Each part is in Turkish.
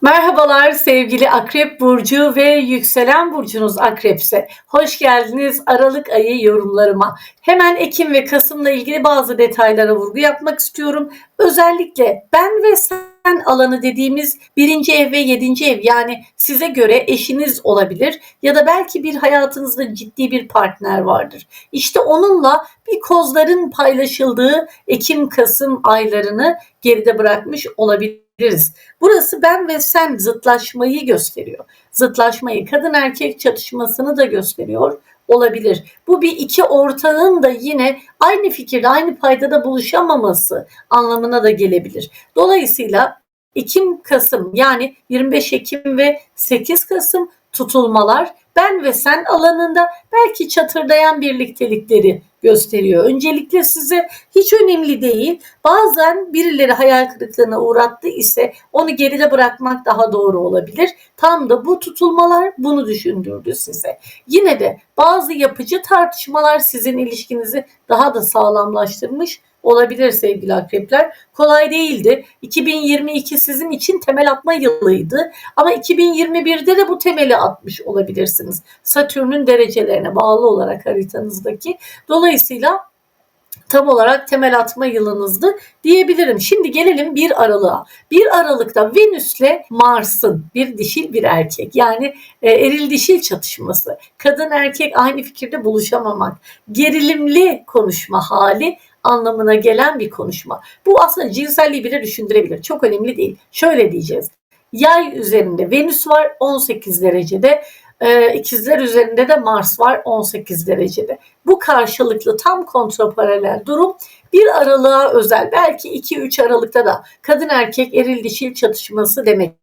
Merhabalar sevgili Akrep Burcu ve yükselen burcunuz Akrepse. Hoş geldiniz Aralık ayı yorumlarıma. Hemen Ekim ve Kasım'la ilgili bazı detaylara vurgu yapmak istiyorum. Özellikle ben ve sen alanı dediğimiz birinci ev ve yedinci ev yani size göre eşiniz olabilir ya da belki bir hayatınızda ciddi bir partner vardır. İşte onunla bir kozların paylaşıldığı Ekim-Kasım aylarını geride bırakmış olabiliriz. Burası ben ve sen zıtlaşmayı gösteriyor. Zıtlaşmayı, kadın erkek çatışmasını da gösteriyor olabilir. Bu bir iki ortağın da yine aynı fikirde, aynı paydada buluşamaması anlamına da gelebilir. Dolayısıyla Ekim Kasım yani 25 Ekim ve 8 Kasım tutulmalar ben ve sen alanında belki çatırdayan birliktelikleri gösteriyor. Öncelikle size hiç önemli değil. Bazen birileri hayal kırıklığına uğrattı ise onu geride bırakmak daha doğru olabilir. Tam da bu tutulmalar bunu düşündürdü size. Yine de bazı yapıcı tartışmalar sizin ilişkinizi daha da sağlamlaştırmış olabilir sevgili akrepler. Kolay değildi. 2022 sizin için temel atma yılıydı. Ama 2021'de de bu temeli atmış olabilirsiniz. Satürn'ün derecelerine bağlı olarak haritanızdaki. Dolayısıyla tam olarak temel atma yılınızdı diyebilirim. Şimdi gelelim bir aralığa. Bir Aralık'ta Venüs'le Mars'ın bir dişil bir erkek yani e, eril dişil çatışması, kadın erkek aynı fikirde buluşamamak, gerilimli konuşma hali anlamına gelen bir konuşma. Bu aslında cinselliği bile düşündürebilir. Çok önemli değil. Şöyle diyeceğiz. Yay üzerinde Venüs var 18 derecede. E, ikizler üzerinde de Mars var 18 derecede. Bu karşılıklı tam kontraparalel durum bir aralığa özel belki 2-3 aralıkta da kadın erkek eril dişil çatışması demek.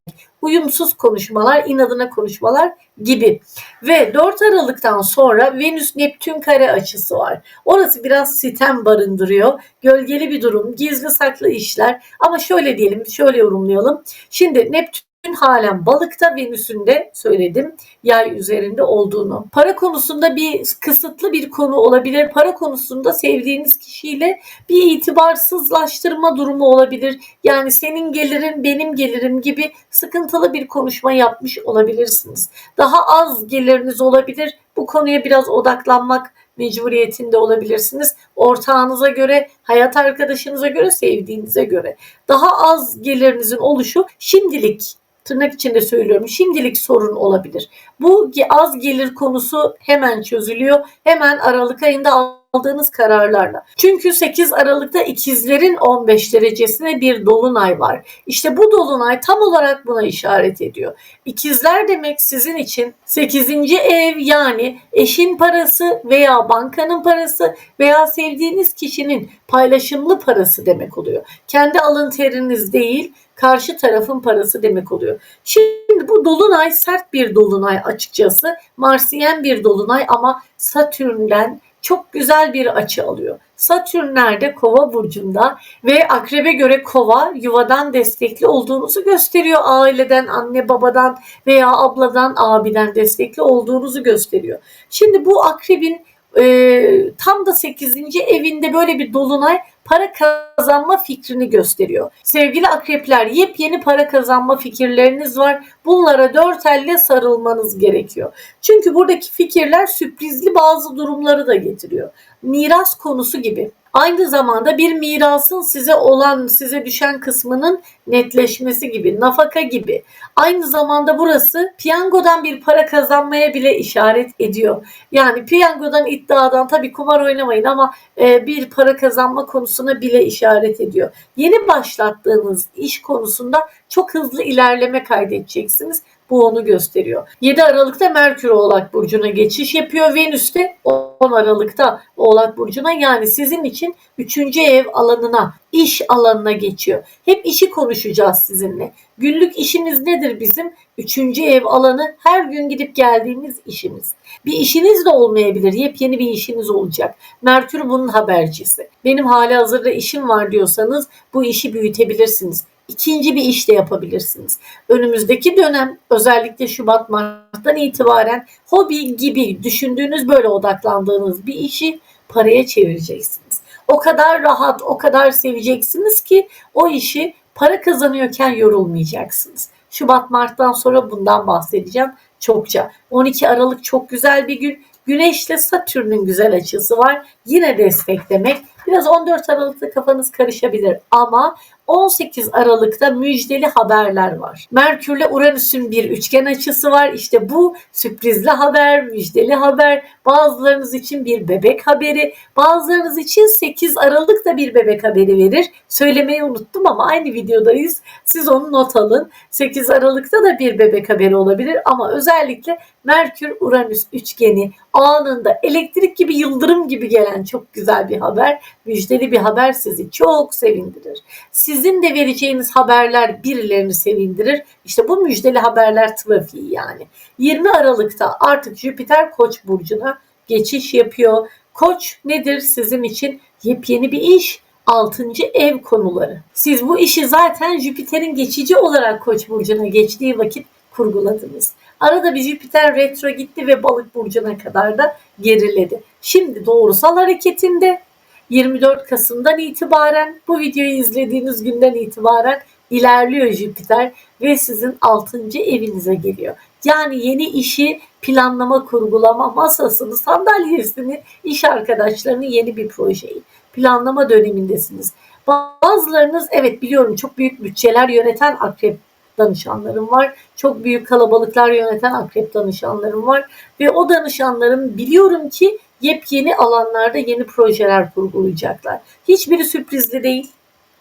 Uyumsuz konuşmalar, inadına konuşmalar gibi. Ve 4 Aralık'tan sonra Venüs Neptün kare açısı var. Orası biraz sitem barındırıyor. Gölgeli bir durum, gizli saklı işler. Ama şöyle diyelim, şöyle yorumlayalım. Şimdi Neptün halen balıkta Venüs'ün de söyledim yay üzerinde olduğunu. Para konusunda bir kısıtlı bir konu olabilir. Para konusunda sevdiğiniz kişiyle bir itibarsızlaştırma durumu olabilir. Yani senin gelirin benim gelirim gibi sıkıntılı bir konuşma yapmış olabilirsiniz. Daha az geliriniz olabilir. Bu konuya biraz odaklanmak mecburiyetinde olabilirsiniz. Ortağınıza göre, hayat arkadaşınıza göre, sevdiğinize göre. Daha az geliriniz oluşu şimdilik tırnak içinde söylüyorum şimdilik sorun olabilir. Bu az gelir konusu hemen çözülüyor. Hemen Aralık ayında aldığınız kararlarla. Çünkü 8 Aralık'ta ikizlerin 15 derecesine bir dolunay var. İşte bu dolunay tam olarak buna işaret ediyor. İkizler demek sizin için 8. ev yani eşin parası veya bankanın parası veya sevdiğiniz kişinin paylaşımlı parası demek oluyor. Kendi alın teriniz değil, karşı tarafın parası demek oluyor. Şimdi bu dolunay sert bir dolunay açıkçası. Marsiyen bir dolunay ama Satürn'den çok güzel bir açı alıyor. Satürn nerede? Kova burcunda ve akrebe göre kova yuvadan destekli olduğunuzu gösteriyor. Aileden, anne babadan veya abladan, abiden destekli olduğunuzu gösteriyor. Şimdi bu akrebin e, tam da 8. evinde böyle bir dolunay para kazanma fikrini gösteriyor. Sevgili akrepler yepyeni para kazanma fikirleriniz var. Bunlara dört elle sarılmanız gerekiyor. Çünkü buradaki fikirler sürprizli bazı durumları da getiriyor. Miras konusu gibi. Aynı zamanda bir mirasın size olan, size düşen kısmının netleşmesi gibi, nafaka gibi. Aynı zamanda burası piyangodan bir para kazanmaya bile işaret ediyor. Yani piyangodan, iddiadan tabii kumar oynamayın ama e, bir para kazanma konusuna bile işaret ediyor. Yeni başlattığınız iş konusunda çok hızlı ilerleme kaydedeceksiniz. Bu onu gösteriyor. 7 Aralık'ta Merkür Oğlak Burcu'na geçiş yapıyor. Venüs de 10 Aralık'ta Oğlak Burcu'na yani sizin için 3. ev alanına, iş alanına geçiyor. Hep işi konuşacağız sizinle. Günlük işimiz nedir bizim? Üçüncü ev alanı her gün gidip geldiğimiz işimiz. Bir işiniz de olmayabilir. Yepyeni bir işiniz olacak. Merkür bunun habercisi. Benim hali hazırda işim var diyorsanız bu işi büyütebilirsiniz ikinci bir iş de yapabilirsiniz. Önümüzdeki dönem özellikle Şubat Mart'tan itibaren hobi gibi düşündüğünüz böyle odaklandığınız bir işi paraya çevireceksiniz. O kadar rahat, o kadar seveceksiniz ki o işi para kazanıyorken yorulmayacaksınız. Şubat Mart'tan sonra bundan bahsedeceğim çokça. 12 Aralık çok güzel bir gün. Güneşle Satürn'ün güzel açısı var. Yine destek demek. Biraz 14 Aralık'ta kafanız karışabilir ama 18 Aralık'ta müjdeli haberler var. Merkürle Uranüs'ün bir üçgen açısı var. İşte bu sürprizli haber, müjdeli haber. Bazılarınız için bir bebek haberi, bazılarınız için 8 Aralık'ta bir bebek haberi verir. Söylemeyi unuttum ama aynı videodayız. Siz onu not alın. 8 Aralık'ta da bir bebek haberi olabilir ama özellikle Merkür Uranüs üçgeni anında elektrik gibi yıldırım gibi gelen çok güzel bir haber, müjdeli bir haber sizi çok sevindirir. Sizin de vereceğiniz haberler birilerini sevindirir. İşte bu müjdeli haberler trafiği yani. 20 Aralık'ta artık Jüpiter Koç burcuna geçiş yapıyor. Koç nedir sizin için? Yepyeni bir iş, 6. ev konuları. Siz bu işi zaten Jüpiter'in geçici olarak Koç burcuna geçtiği vakit kurguladınız. Arada bir Jüpiter retro gitti ve balık burcuna kadar da geriledi. Şimdi doğrusal hareketinde 24 Kasım'dan itibaren bu videoyu izlediğiniz günden itibaren ilerliyor Jüpiter ve sizin 6. evinize geliyor. Yani yeni işi planlama, kurgulama, masasını, sandalyesini, iş arkadaşlarını yeni bir projeyi planlama dönemindesiniz. Bazılarınız evet biliyorum çok büyük bütçeler yöneten akrep danışanlarım var. Çok büyük kalabalıklar yöneten akrep danışanlarım var. Ve o danışanlarım biliyorum ki yepyeni alanlarda yeni projeler kurgulayacaklar. Hiçbiri sürprizli değil.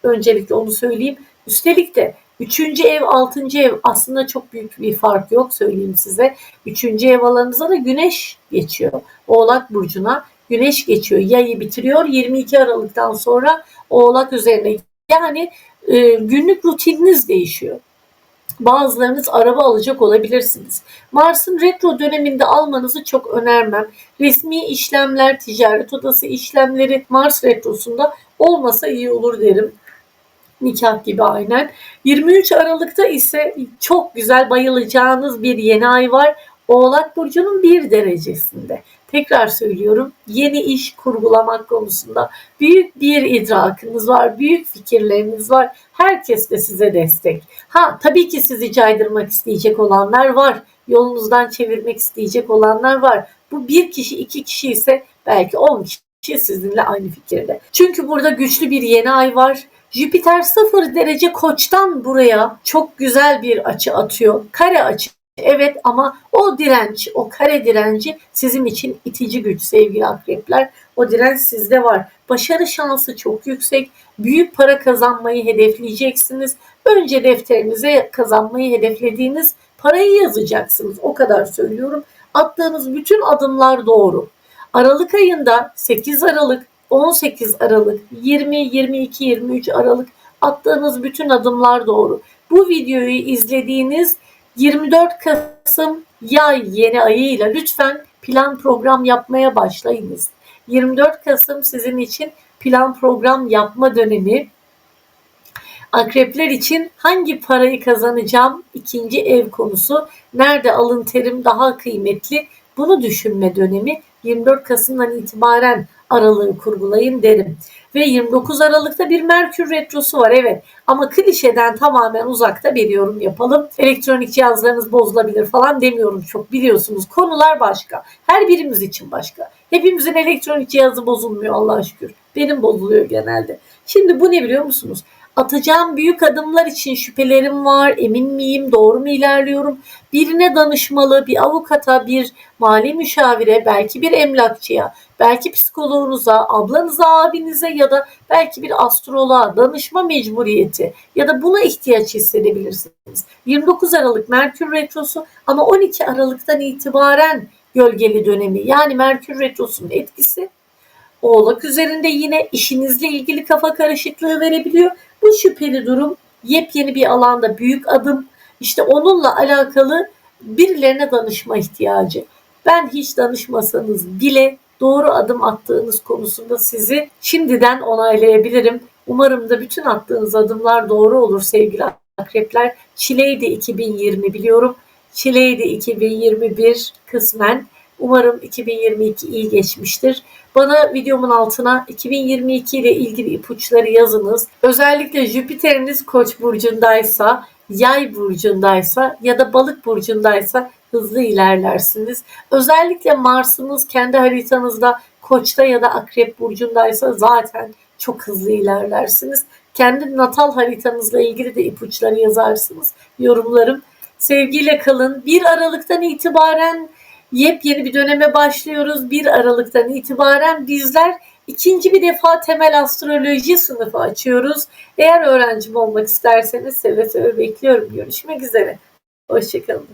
Öncelikle onu söyleyeyim. Üstelik de Üçüncü ev, altıncı ev aslında çok büyük bir fark yok söyleyeyim size. Üçüncü ev alanınıza da güneş geçiyor. Oğlak Burcu'na güneş geçiyor. Yayı bitiriyor 22 Aralık'tan sonra Oğlak üzerine. Yani e, günlük rutininiz değişiyor. Bazılarınız araba alacak olabilirsiniz. Mars'ın retro döneminde almanızı çok önermem. Resmi işlemler, ticaret odası işlemleri Mars retrosunda olmasa iyi olur derim. Nikah gibi aynen. 23 Aralık'ta ise çok güzel bayılacağınız bir yeni ay var. Oğlak Burcu'nun bir derecesinde. Tekrar söylüyorum yeni iş kurgulamak konusunda büyük bir idrakınız var, büyük fikirleriniz var. Herkes de size destek. Ha tabii ki sizi caydırmak isteyecek olanlar var. Yolunuzdan çevirmek isteyecek olanlar var. Bu bir kişi iki kişi ise belki on kişi sizinle aynı fikirde. Çünkü burada güçlü bir yeni ay var. Jüpiter sıfır derece koçtan buraya çok güzel bir açı atıyor. Kare açı Evet ama o direnç, o kare direnci sizin için itici güç sevgili akrepler. O direnç sizde var. Başarı şansı çok yüksek. Büyük para kazanmayı hedefleyeceksiniz. Önce defterinize kazanmayı hedeflediğiniz parayı yazacaksınız. O kadar söylüyorum. Attığınız bütün adımlar doğru. Aralık ayında 8 Aralık, 18 Aralık, 20, 22, 23 Aralık attığınız bütün adımlar doğru. Bu videoyu izlediğiniz 24 Kasım yay yeni ayıyla lütfen plan program yapmaya başlayınız. 24 Kasım sizin için plan program yapma dönemi. Akrepler için hangi parayı kazanacağım? İkinci ev konusu. Nerede alın terim daha kıymetli? Bunu düşünme dönemi 24 Kasım'dan itibaren aralığı kurgulayın derim. Ve 29 Aralık'ta bir Merkür Retrosu var evet. Ama klişeden tamamen uzakta bir yorum yapalım. Elektronik cihazlarınız bozulabilir falan demiyorum çok biliyorsunuz. Konular başka. Her birimiz için başka. Hepimizin elektronik cihazı bozulmuyor Allah'a şükür. Benim bozuluyor genelde. Şimdi bu ne biliyor musunuz? Atacağım büyük adımlar için şüphelerim var. Emin miyim? Doğru mu ilerliyorum? Birine danışmalı, bir avukata, bir mali müşavire, belki bir emlakçıya, belki psikoloğunuza, ablanıza, abinize ya da belki bir astroloğa danışma mecburiyeti ya da buna ihtiyaç hissedebilirsiniz. 29 Aralık Merkür Retrosu ama 12 Aralık'tan itibaren gölgeli dönemi yani Merkür Retrosu'nun etkisi Oğlak üzerinde yine işinizle ilgili kafa karışıklığı verebiliyor. Bu şüpheli durum yepyeni bir alanda büyük adım. İşte onunla alakalı birilerine danışma ihtiyacı. Ben hiç danışmasanız bile doğru adım attığınız konusunda sizi şimdiden onaylayabilirim. Umarım da bütün attığınız adımlar doğru olur sevgili akrepler. Çileydi 2020 biliyorum. Çileydi 2021 kısmen. Umarım 2022 iyi geçmiştir. Bana videomun altına 2022 ile ilgili ipuçları yazınız. Özellikle Jüpiter'iniz Koç burcundaysa Yay burcundaysa ya da balık burcundaysa hızlı ilerlersiniz. Özellikle Mars'ınız kendi haritanızda Koç'ta ya da Akrep burcundaysa zaten çok hızlı ilerlersiniz. Kendi natal haritanızla ilgili de ipuçları yazarsınız. Yorumlarım. Sevgiyle kalın. 1 Aralık'tan itibaren yepyeni bir döneme başlıyoruz. 1 Aralık'tan itibaren bizler ikinci bir defa temel astroloji sınıfı açıyoruz. Eğer öğrencim olmak isterseniz seve seve bekliyorum. Görüşmek üzere. Hoşçakalın.